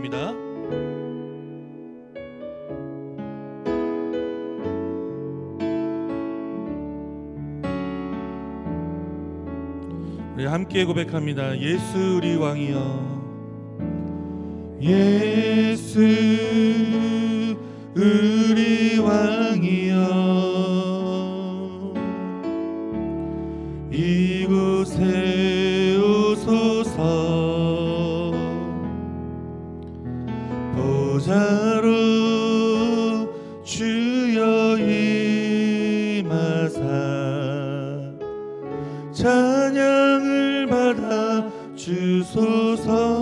하겠습니다. 우리 함께 고백합니다. 예수 우리 왕이여. 예수 우리 왕이여. 주소서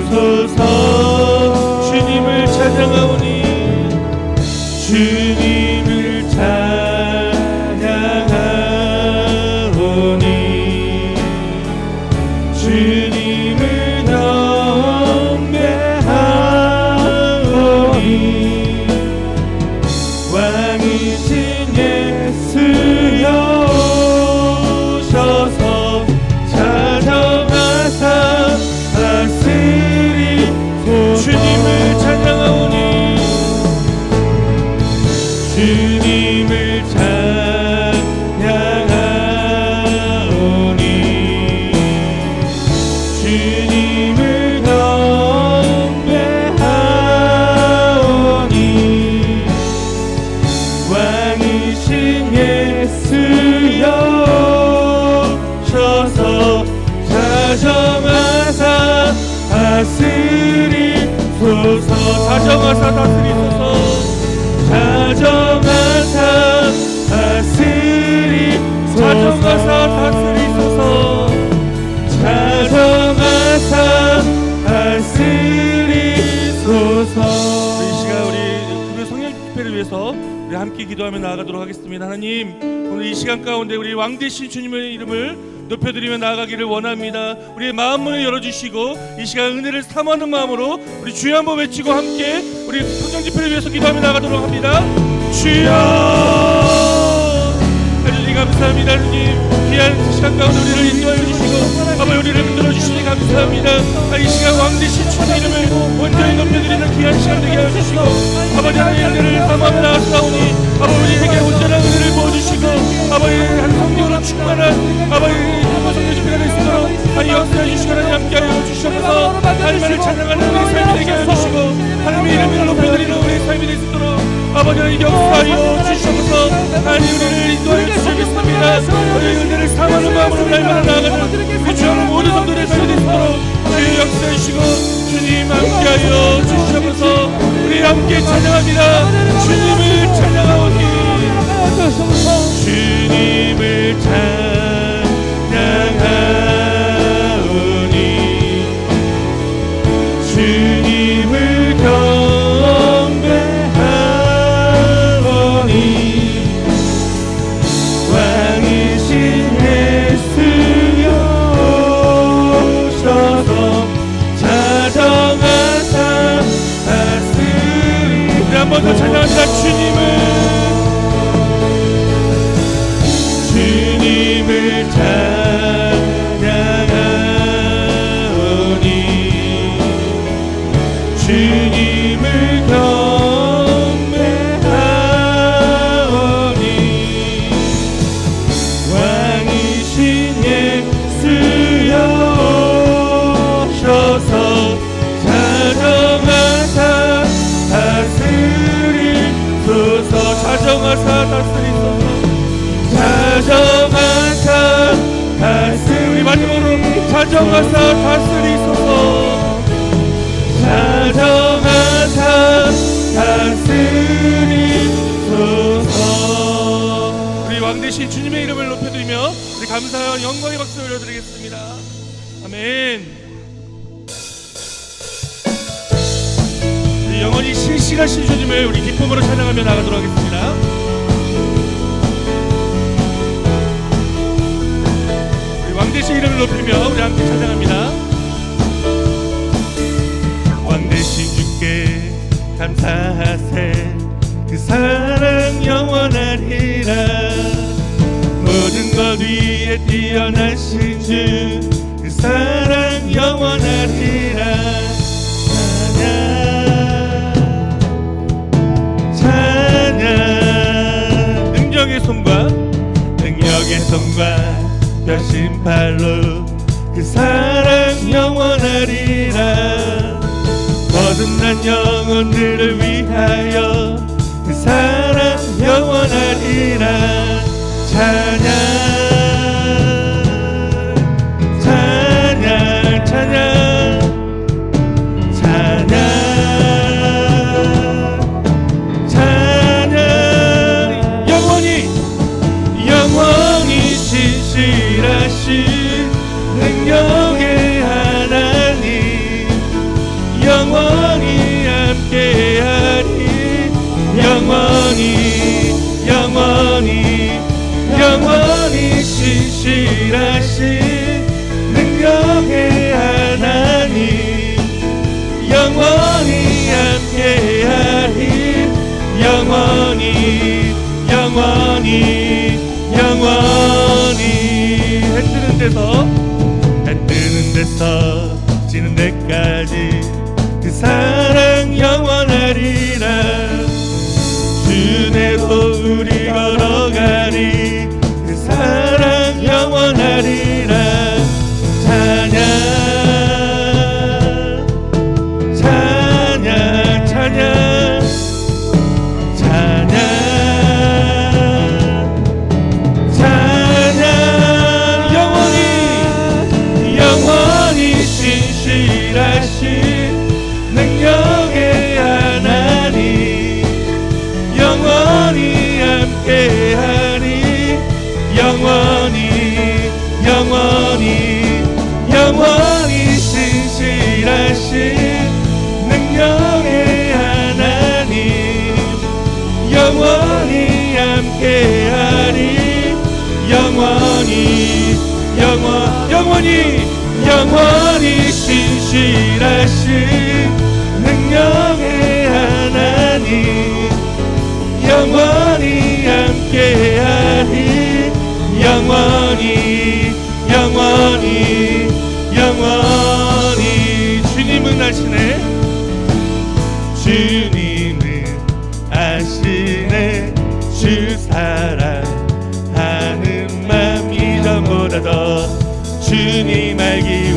주소서 나아가도록 하겠습니다. 하나님 오늘 이 시간 가운데 우리 왕 대신 주님의 이름을 높여드리며 나아가기를 원합니다. 우리의 마음 문을 열어주시고 이 시간 은혜를 사모하는 마음으로 우리 주여 한번 외치고 함께 우리 성령 집회를 위해서 기도하며 나아가도록 합니다. 주여! 하나님 감사합니다 하나님. 귀한 시간 가운데 우리를 인도하여 주시고 아버지 우리를 흔들어 주시니 감사합니다. 아, 이 시간 왕 대신 주님 이름을 온전히 높여드리는 귀한 시간 되게 하여 주시고 아버지 하나님 은혜를 사모하며 나아가오니 아버지 우리에게 온전한 은혜를 부어주시고 아버지 한 성령으로 충만한 아버지 성령 집회가 될수 있도록 하나님 역사해 주시고 하나님 함께하여 주시옵소서. 하나님을 찬양하는 우리 삶이 되게 하여 주시고 하나님의 이름을 높여드리는 우리 삶이 될수 있도록 아버지 하나님 역사하여 하나님 우리를 인도하여 주시겠습니다. 우리 은혜를 사모하는 마음으로 날마다 나아가는 구하는 모든 성도를 살리도록 주의 역사이시고 주님 함께하여 주시옵소서. 우리 함께 찬양합니다. 주님을 찬양하오니. 주님을 찬양 자정하사 다스리소서. 자정하사 다스리소서. 우리 왕 대신 주님의 이름을 높여드리며 우리 감사와 영광의 박수 올려드리겠습니다. 아멘. 영원히 신실하신 주님을 우리 기쁨으로 찬양하며 나가도록 하겠습니다 왕 대신 이름을 높이며 우리 함께 찬양합니다. 왕 대신 주께 감사하세. 그 사랑 영원하리라. 모든 것 위에 뛰어나신 주 그 사랑 영원하리라. 찬양 찬양. 능력의 손과 능력의 손과 뼈심팔로 그 사랑 영원하리라. 거듭난 영혼들을 위하여 그 사랑 영원하리라. 찬양 영원히 신실하신 능력의 하나님 영원히 함께하리 영원히 영원히 영원히. 주님은 아시네? 주님은 아시네. 주 사랑하는 맘 이전보다 더 주님 알기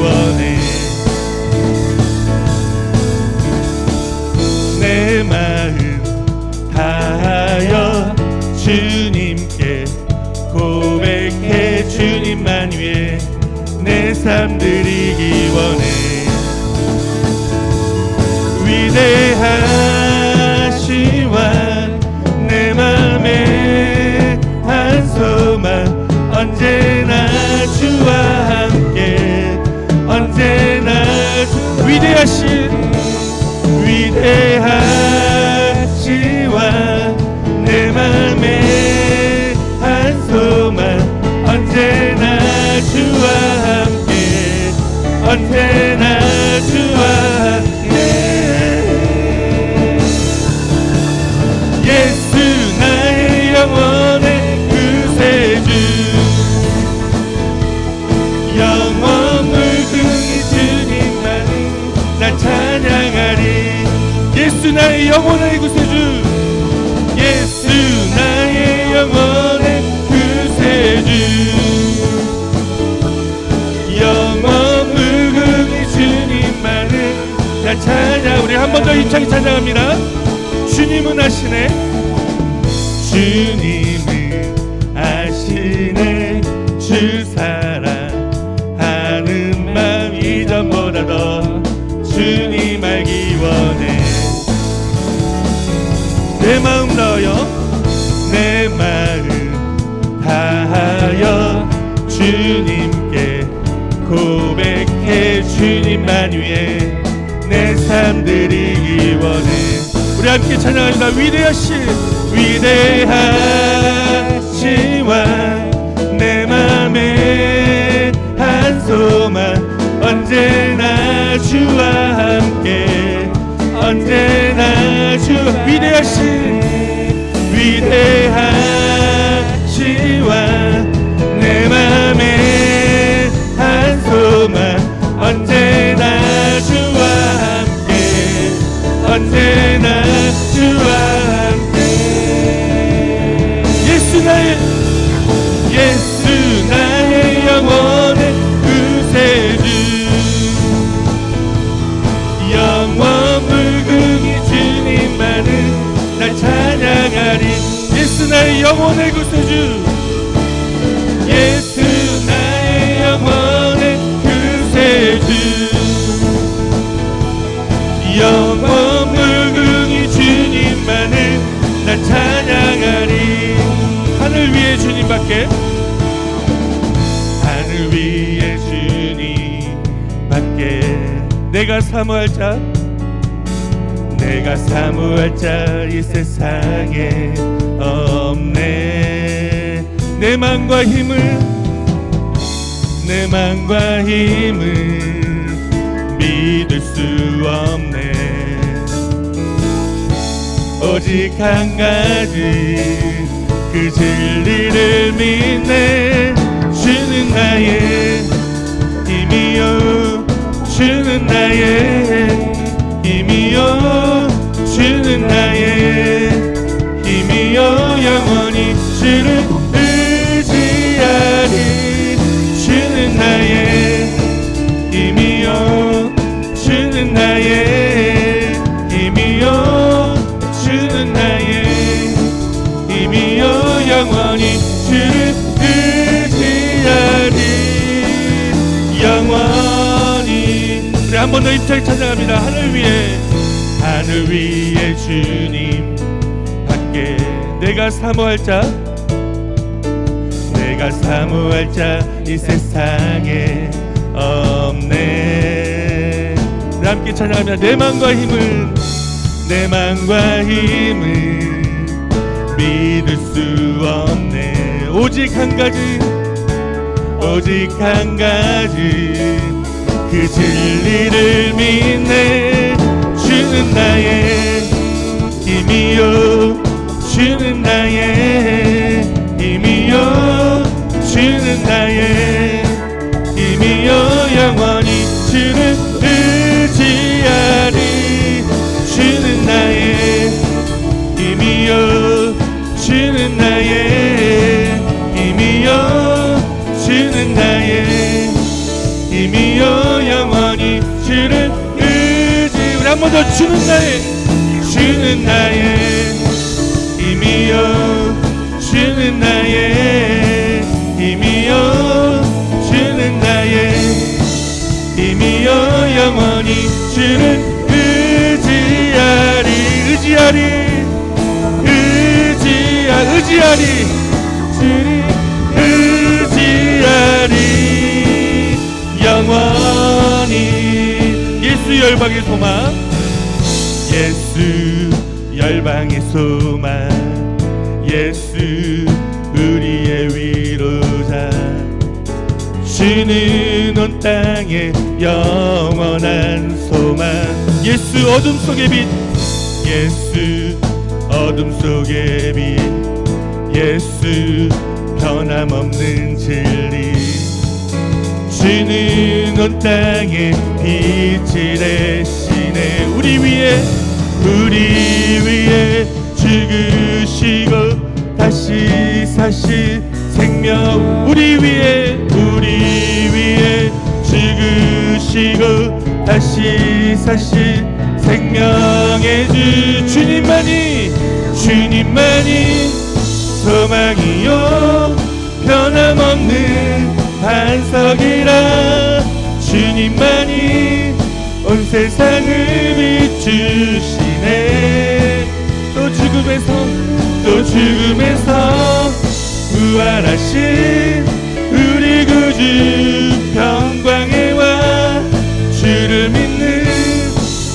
더 힘차게 찬양합니다. 주님은 아시네. 주님은 아시네. 주 사랑하는 마음 이전보다 더 주님 알기 원해. 내 마음 다하여 내 마음 다하여 주님께 고백해. 주님만 위해 내삶 드리 기 원해 우리 함께 찬양합니다 위대하신 위대하시와 내 맘에 한 소망. 언제나 주와 함께 언제나 주 위대하신 위대하시 언제나 주와 함께. 예수 나의 예수 나의 영원의 구세주. 영원 불극이 주님만을 날 찬양하리. 예수 나의 영원의 구세주 내가 사모할 자 내가 사모할 자 이 세상에 없네. 내 맘과 힘을 내 맘과 힘을 믿을 수 없네. 오직 한 가지 그 진리 주 한 번 더 입차게 찬양합니다. 하늘 위에 하늘 위에 주님 밖에 내가 사모할 자. 내가 사모할 자 이 세상에 없네. 우리 함께 찬양합니다. 내 맘과 힘을 내 맘과 힘을 믿을 수 없네. 오직 한 가지 오직 한 가지 그 진리를 믿네. 주는 나의 힘이요. 주는 나의 힘이요. 주는 나의 힘이요. 영원히 주를 주는 나의 주는 나의 힘이요. 주는 나의 힘이요. 주는 나의 힘이요. 영원히 주를 의지하리 의지하리. 의지하 의지하리. 주를 의지하리. 영원히 예수 열방의 소망 예수 열방의 소망. 예수 우리의 위로자. 주는 온 땅에 영원한 소망. 예수 어둠 속의 빛. 예수 어둠 속의 빛. 예수 변함없는 진리. 주는 온 땅에 빛이 되시네. 우리 위에 우리 위에 죽으시고 다시 사실 생명. 우리 위에 우리 위에 죽으시고 다시 사실 생명의 주 주님만이 주님만이 소망이요. 변함없는 반석이라 주님만이 온 세상을 비추시네 또 죽음에서 또 죽음에서 부활하신 우리 구주 평광에 와. 주를 믿는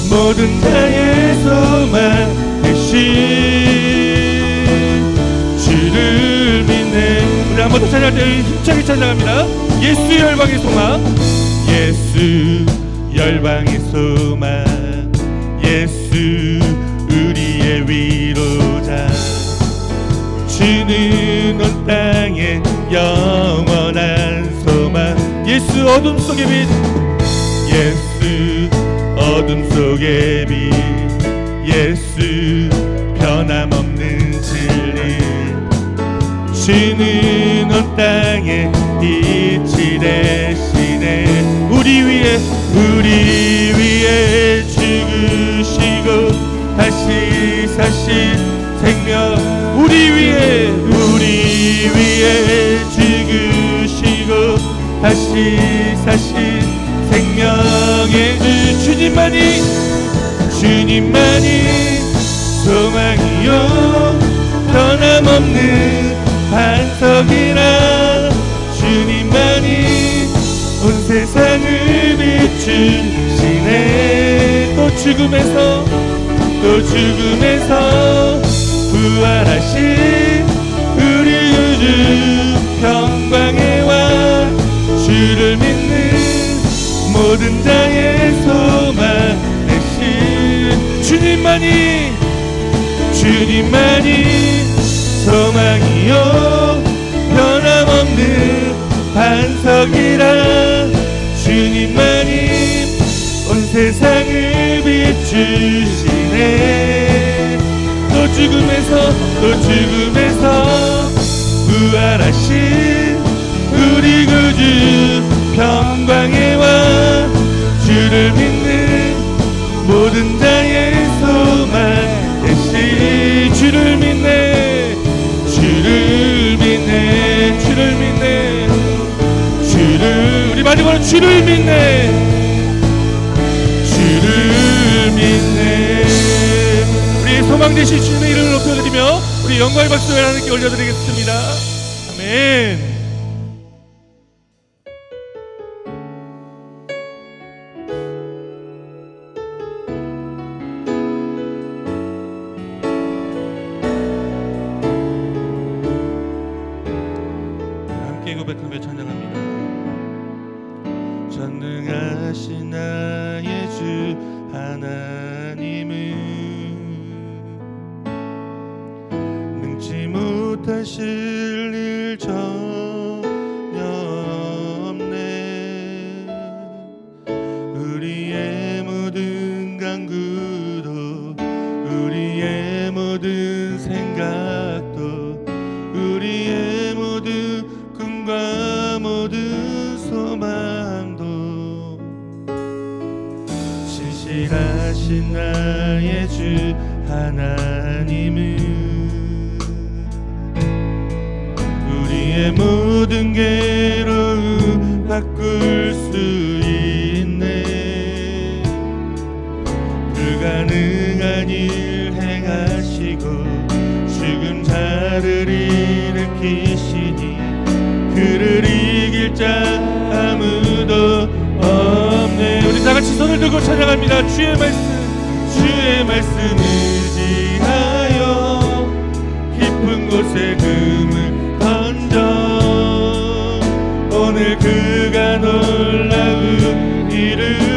모든 자의 소망 대신 주를 믿네 우리 한번 더 찬양할 때 힘차게 찬양합니다. 예수 열방의 소망 예수 열방의 소망 예수 온 땅에 영원한 소망. 예수 어둠 속의 빛. 예수 어둠 속의 빛. 예수 변함없는 진리. 주는 온 땅에 빛이 되시네. 우리 위에 우리 위에 죽으시고 다시 사실 생명 우리 위에 우리 위에 죽으시고 다시 사실 생명의 주 주님만이 주님만이 소망이요. 변함없는 반석이라 주님만이 온 세상을 비추시네 또 죽음에서 또 죽음에서 부활하신 우리 구주 평강에 와 주를 믿는 모든 자의 소망 대신 주님만이 주님만이 소망이요. 변함없는 반석이라 주님만이 온 세상을 비추시네. 또 죽음에서 또 죽음에서. 부활하신 우리 구주 평강에 와 주를 믿는 모든 자의 소망 대신 주를 믿네 주를 믿네 주를 믿네 주를 우리 마지막으로 주를 믿네 소망 되신 주님의 이름을 높여드리며 우리 영광의 박수를 하나님께 올려드리겠습니다. 아멘 못하실 일 전 능한 일 행하시고 죽은 자를 일으키시니 그를 이길 자 아무도 없네. 우리 다 같이 손을 들고 찬양합니다. 주의 말씀 주의 말씀 의지하여 깊은 곳에 금을 던져 오늘 그 그가 놀라운 일을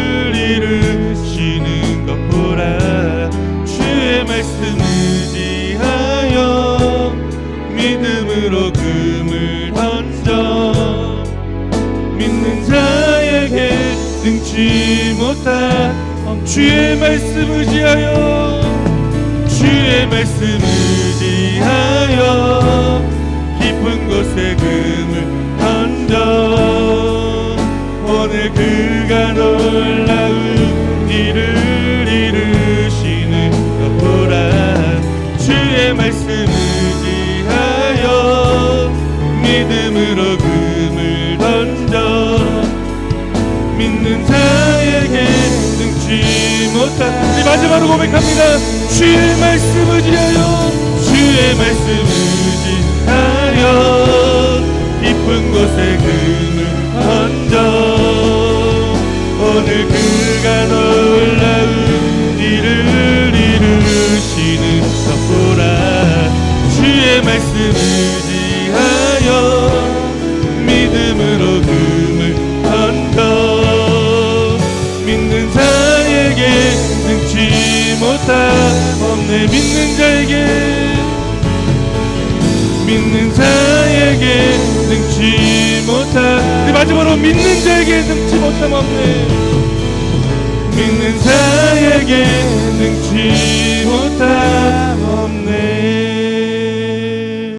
말씀 의지하여 믿음으로 금을 던져 믿는 자에게 능치 못한 주의 말씀 의지하여 주의 말씀 의지하여 깊은 곳에 금을 던져. 오늘 그가 놀라운 일을 주의 말씀 의지하여 믿음으로 금을 던져 믿는 자에게 능치 못한 우리 마지막으로 고백합니다. 주의 말씀 의지하여 주의 말씀 의지하여 깊은 곳에 금을 던져. 오늘 그가 놀라 주의 말씀 의지하여 믿음으로 금을 던져 믿는 자에게 능치 못한 없네. 믿는 자에게 믿는 자에게 능치 우리 마지막으로 믿는 자에게 능치 못함 없네. 믿는 자에게